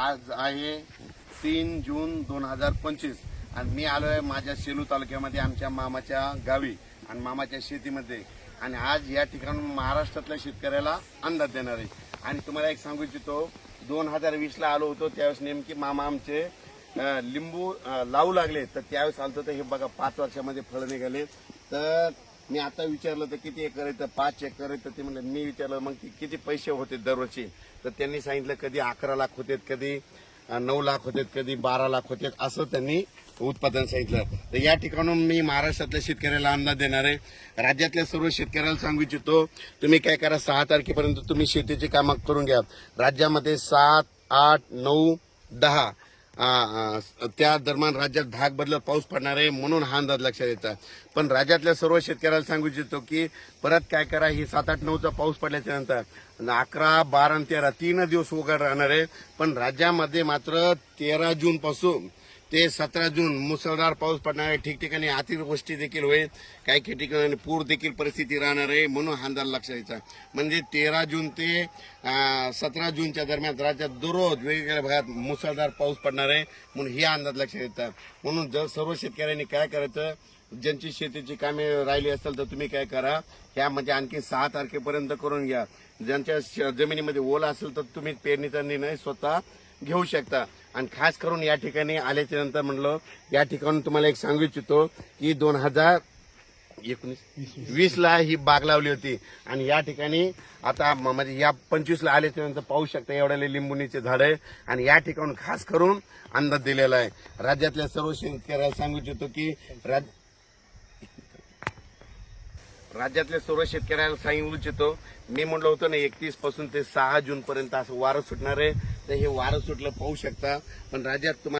आज आहे तीन जून दोन हजार पंचवीस. आणि मी आलो आहे माझ्या सेलू तालुक्यामध्ये आमच्या मामाच्या गावी आणि मामाच्या शेतीमध्ये. आणि आज या ठिकाणून महाराष्ट्रातल्या शेतकऱ्याला अंदाज देणार. आहे आणि तुम्हाला एक सांगू इच्छितो दोन हजार वीसला आलो होतो त्यावेळेस नेमकी मामा आमचे लिंबू लावू लागले. तर त्यावेळेस आलतो तर हे बघा पाच वर्षामध्ये फळ निघाले. तर मी आता विचारलं तर किती एकर आहे तर पाच एकर आहे तर ते म्हणलं मी विचारलं मग ते किती पैसे होते दरवर्षी? तर त्यांनी सांगितलं कधी अकरा लाख होते कधी नऊ लाख होते कधी बारा लाख होते असं त्यांनी उत्पादन सांगितलं. तर या ठिकाणून मी महाराष्ट्रातल्या शेतकऱ्याला अंदाज देणार आहे. राज्यातल्या सर्व शेतकऱ्याला सांगू इच्छितो तुम्ही काय करा सहा तारखेपर्यंत तुम्ही शेतीची कामं करून घ्या. राज्यामध्ये सात आठ नऊ दहा त्या दरम्यान राज्यात भाग बदलत पाऊस पडणार आहे म्हणून हा अंदाज लक्षात येतात पण राज्यातल्या सर्व शेतकऱ्याला सांगू इच्छितो की परत काय करा ही सात आठ नऊचा पाऊस पडल्याच्या नंतर अकरा बारा आणि तेरा तीन दिवस उघड राहणार आहे. पण राज्यामध्ये मात्र तेरा जूनपासून ते सतरा जून मुसळधार पाऊस पडणार आहे ठिकठिकाणी अतिवृष्टी देखील होईल. काही काही ठिकाणी पूर देखील परिस्थिती राहणार आहे म्हणून हा अंदाज लक्षात यायचा म्हणजे तेरा जून ते सतरा जूनच्या दरम्यान राज्यात दररोज वेगवेगळ्या भागात मुसळधार पाऊस पडणार आहे म्हणून हे अंदाज लक्षात येतात म्हणून जर सर्व शेतकऱ्यांनी काय करायचं ज्यांची शेतीची कामे राहिली असेल तर तुम्ही काय करा ह्यामध्ये म्हणजे आणखी सहा तारखेपर्यंत करून घ्या. ज्यांच्या श- जमिनीमध्ये ओला असेल तर तुम्ही पेरणीचा निर्णय स्वतः घेऊ शकता. आणि खास करून या ठिकाणी आल्याच्यानंतर म्हणलं या ठिकाणून तुम्हाला एक सांगू इच्छितो की दोन हजार एकोणीस वीसला ही बाग लावली होती. आणि या ठिकाणी आता म- म्हणजे या पंचवीस ला आल्याच्यानंतर पाहू शकता एवढ्याले लिंबुनीचे झाड आहे. आणि या ठिकाणून खास करून अंदाज दिलेला आहे. राज्यातल्या सर्व शेतकऱ्याला सांगू इच्छितो की राज राज्यातल्या सर्व शेतकऱ्याला सांगू इच्छितो. मी म्हणलं होतं ना एकतीसपासून ते सहा जून पर्यंत असं वारं सुटणार आहे. तर हे वारं सुटलं पाहू शकता. पण राज्यात तुम्हाला